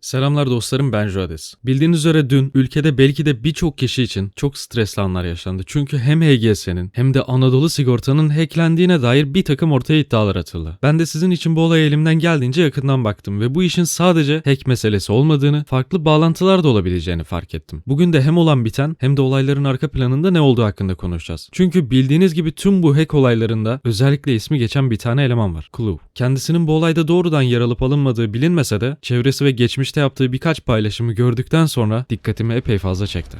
Selamlar dostlarım ben Joades. Bildiğiniz üzere dün ülkede belki de birçok kişi için çok stresli anlar yaşandı. Çünkü hem HGS'nin hem de Anadolu Sigorta'nın hacklendiğine dair bir takım ortaya iddialar atıldı. Ben de sizin için bu olaya elimden geldiğince yakından baktım ve bu işin sadece hack meselesi olmadığını, farklı bağlantılar da olabileceğini fark ettim. Bugün de hem olan biten hem de olayların arka planında ne olduğu hakkında konuşacağız. Çünkü bildiğiniz gibi tüm bu hack olaylarında özellikle ismi geçen bir tane eleman var. Clue. Kendisinin bu olayda doğrudan yer alıp alınmadığı bilinmese de çevresi ve geçmişte yaptığı birkaç paylaşımı gördükten sonra dikkatimi epey fazla çekti.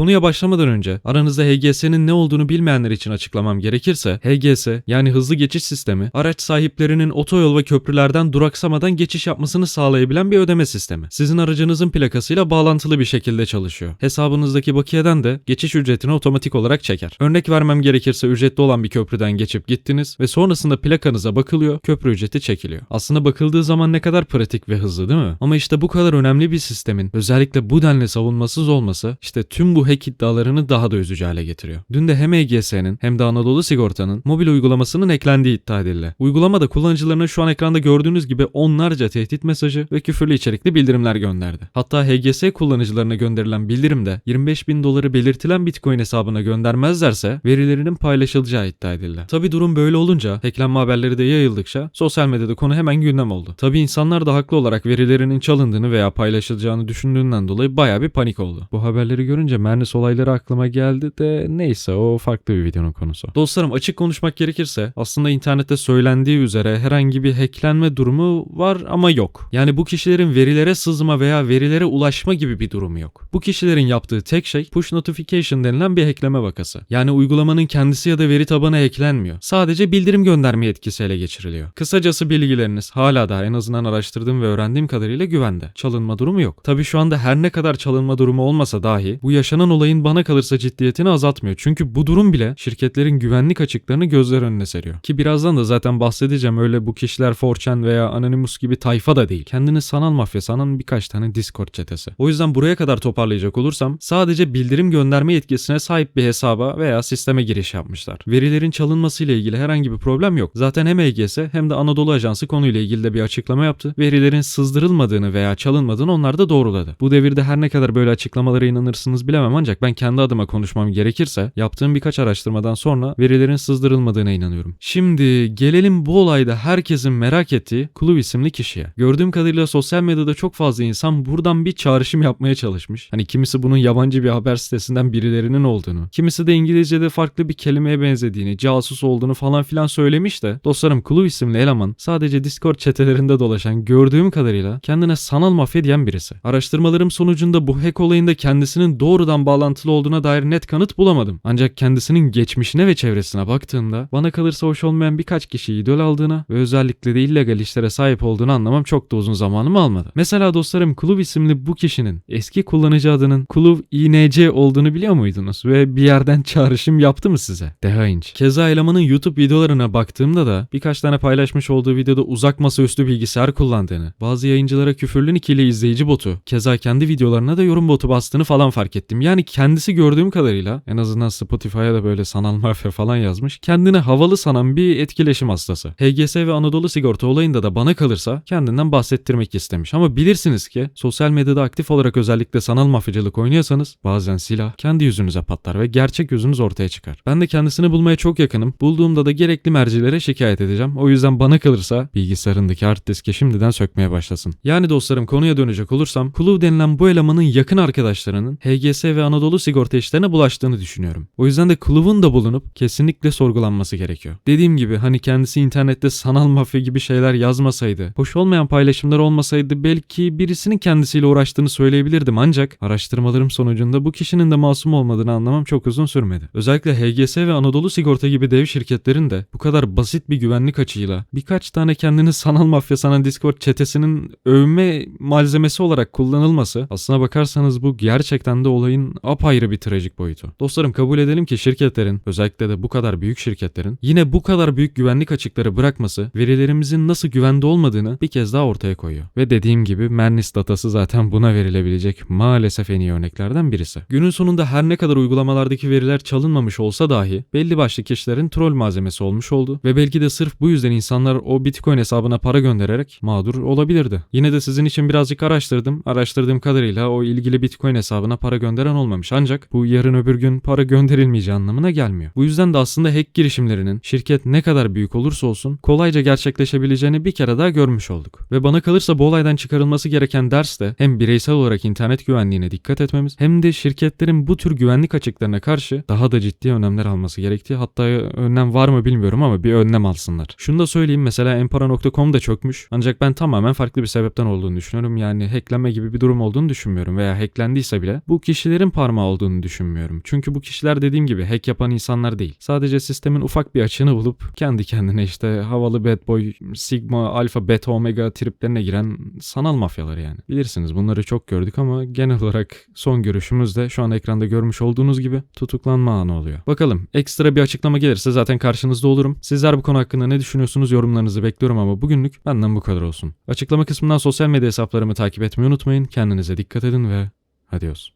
Konuya başlamadan önce aranızda HGS'nin ne olduğunu bilmeyenler için açıklamam gerekirse HGS yani hızlı geçiş sistemi araç sahiplerinin otoyol ve köprülerden duraksamadan geçiş yapmasını sağlayabilen bir ödeme sistemi. Sizin aracınızın plakasıyla bağlantılı bir şekilde çalışıyor. Hesabınızdaki bakiyeden de geçiş ücretini otomatik olarak çeker. Örnek vermem gerekirse ücretli olan bir köprüden geçip gittiniz ve sonrasında plakanıza bakılıyor, köprü ücreti çekiliyor. Aslında bakıldığı zaman ne kadar pratik ve hızlı değil mi? Ama işte bu kadar önemli bir sistemin özellikle bu denli savunmasız olması işte tüm bu hack iddialarını daha da üzücü hale getiriyor. Dün de hem EGS'nin hem de Anadolu Sigorta'nın mobil uygulamasının eklendiği iddia edildi. Uygulamada kullanıcılarına şu an ekranda gördüğünüz gibi onlarca tehdit mesajı ve küfürlü içerikli bildirimler gönderdi. Hatta HGS kullanıcılarına gönderilen bildirimde 25 bin doları belirtilen Bitcoin hesabına göndermezlerse verilerinin paylaşılacağı iddia edildi. Tabi durum böyle olunca hacklenme haberleri de yayıldıkça sosyal medyada konu hemen gündem oldu. Tabi insanlar da haklı olarak verilerinin çalındığını veya paylaşılacağını düşündüğünden dolayı baya bir panik oldu. Bu haberleri görünce Mernis olayları aklıma geldi de neyse o farklı bir videonun konusu. Dostlarım açık konuşmak gerekirse aslında internette söylendiği üzere herhangi bir hacklenme durumu var ama yok. Yani bu kişilerin verilere sızma veya verilere ulaşma gibi bir durumu yok. Bu kişilerin yaptığı tek şey push notification denilen bir hackleme vakası. Yani uygulamanın kendisi ya da veri tabanı hacklenmiyor. Sadece bildirim gönderme yetkisi ele geçiriliyor. Kısacası bilgileriniz hala da en azından araştırdığım ve öğrendiğim kadarıyla güvende. Çalınma durumu yok. Tabi şu anda her ne kadar çalınma durumu olmasa dahi bu yaşanan olayın bana kalırsa ciddiyetini azaltmıyor. Çünkü bu durum bile şirketlerin güvenlik açıklarını gözler önüne seriyor. Ki birazdan da zaten bahsedeceğim öyle bu kişiler 4chan veya Anonymous gibi tayfa da değil. Kendini sanal mafya sanan birkaç tane Discord çetesi. O yüzden buraya kadar toparlayacak olursam sadece bildirim gönderme yetkisine sahip bir hesaba veya sisteme giriş yapmışlar. Verilerin çalınması ile ilgili herhangi bir problem yok. Zaten hem EGS hem de Anadolu Ajansı konuyla ilgili de bir açıklama yaptı. Verilerin sızdırılmadığını veya çalınmadığını onlar da doğruladı. Bu devirde her ne kadar böyle açıklamalara inanırsınız bilemem ancak ben kendi adıma konuşmam gerekirse yaptığım birkaç araştırmadan sonra verilerin sızdırılmadığına inanıyorum. Şimdi gelelim bu olayda herkesin merak ettiği Clue isimli kişiye. Gördüğüm kadarıyla sosyal medyada çok fazla insan buradan bir çağrışım yapmaya çalışmış. Hani kimisi bunun yabancı bir haber sitesinden birilerinin olduğunu, kimisi de İngilizce'de farklı bir kelimeye benzediğini, casus olduğunu falan filan söylemiş de dostlarım Clue isimli eleman sadece Discord çetelerinde dolaşan gördüğüm kadarıyla kendine sanal mafya diyen birisi. Araştırmalarım sonucunda bu hack olayında kendisinin doğrudan bağlantılı olduğuna dair net kanıt bulamadım. Ancak kendisinin geçmişine ve çevresine baktığımda bana kalırsa hoş olmayan birkaç kişiyi idol aldığına ve özellikle de illegal işlere sahip olduğunu anlamam çok da uzun zamanımı almadı. Mesela dostlarım Kluv isimli bu kişinin eski kullanıcı adının Kluv INC olduğunu biliyor muydunuz? Ve bir yerden çağrışım yaptı mı size? Deha inç. Keza elemanın YouTube videolarına baktığımda da birkaç tane paylaşmış olduğu videoda uzak masaüstü bilgisayar kullandığını, bazı yayıncılara küfürlü nickili izleyici botu, keza kendi videolarına da yorum botu bastığını falan fark ettim. Yani kendisi gördüğüm kadarıyla en azından Spotify'a da böyle sanal mafya falan yazmış. Kendini havalı sanan bir etkileşim hastası. HGS ve Anadolu Sigorta olayında da bana kalırsa kendinden bahsettirmek istemiş. Ama bilirsiniz ki sosyal medyada aktif olarak özellikle sanal mafyacılık oynuyorsanız bazen silah kendi yüzünüze patlar ve gerçek yüzünüz ortaya çıkar. Ben de kendisini bulmaya çok yakınım. Bulduğumda da gerekli mercilere şikayet edeceğim. O yüzden bana kalırsa bilgisayarındaki hard diski şimdiden sökmeye başlasın. Yani dostlarım konuya dönecek olursam Clue denilen bu elemanın yakın arkadaşlarının HGS ve Anadolu sigorta işlerine bulaştığını düşünüyorum. O yüzden de Clue'un da bulunup kesinlikle sorgulanması gerekiyor. Dediğim gibi hani kendisi internette sanal mafya gibi şeyler yazmasaydı, hoş olmayan paylaşımlar olmasaydı belki birisinin kendisiyle uğraştığını söyleyebilirdim ancak araştırmalarım sonucunda bu kişinin de masum olmadığını anlamam çok uzun sürmedi. Özellikle HGS ve Anadolu Sigorta gibi dev şirketlerin de bu kadar basit bir güvenlik açığıyla birkaç tane kendini sanal mafya sanan Discord çetesinin övme malzemesi olarak kullanılması aslına bakarsanız bu gerçekten de olayın apayrı bir trajik boyutu. Dostlarım kabul edelim ki şirketlerin özellikle de bu kadar büyük şirketlerin yine bu kadar büyük güvenlik açıkları bırakması verilerimizin nasıl güvende olmadığını bir kez daha ortaya koyuyor. Ve dediğim gibi Mernis datası zaten buna verilebilecek maalesef en iyi örneklerden birisi. Günün sonunda her ne kadar uygulamalardaki veriler çalınmamış olsa dahi belli başlı kişilerin troll malzemesi olmuş oldu ve belki de sırf bu yüzden insanlar o Bitcoin hesabına para göndererek mağdur olabilirdi. Yine de sizin için birazcık araştırdım. Araştırdığım kadarıyla o ilgili Bitcoin hesabına para gönderen olmamış. Ancak bu yarın öbür gün para gönderilmeyeceği anlamına gelmiyor. Bu yüzden de aslında hack girişimlerinin şirket ne kadar büyük olursa olsun kolayca gerçekleşebileceğini bir kere daha görmüş olduk. Ve bana kalırsa bu olaydan çıkarılması gereken ders de hem bireysel olarak internet güvenliğine dikkat etmemiz hem de şirketlerin bu tür güvenlik açıklarına karşı daha da ciddi önlemler alması gerektiği. Hatta önlem var mı bilmiyorum ama bir önlem alsınlar. Şunu da söyleyeyim mesela empara.com da çökmüş. Ancak ben tamamen farklı bir sebepten olduğunu düşünüyorum. Yani hacklenme gibi bir durum olduğunu düşünmüyorum veya hacklendiyse bile bu kişilerin parmağı olduğunu düşünmüyorum. Çünkü bu kişiler dediğim gibi hack yapan insanlar değil. Sadece sistemin ufak bir açığını bulup kendi kendine işte havalı bad boy, sigma, alfa, beta, omega triplerine giren sanal mafyaları yani. Bilirsiniz bunları çok gördük ama genel olarak son görüşümüz de şu an ekranda görmüş olduğunuz gibi tutuklanma anı oluyor. Bakalım ekstra bir açıklama gelirse zaten karşınızda olurum. Sizler bu konu hakkında ne düşünüyorsunuz yorumlarınızı bekliyorum ama bugünlük benden bu kadar olsun. Açıklama kısmından sosyal medya hesaplarımı takip etmeyi unutmayın. Kendinize dikkat edin ve adios.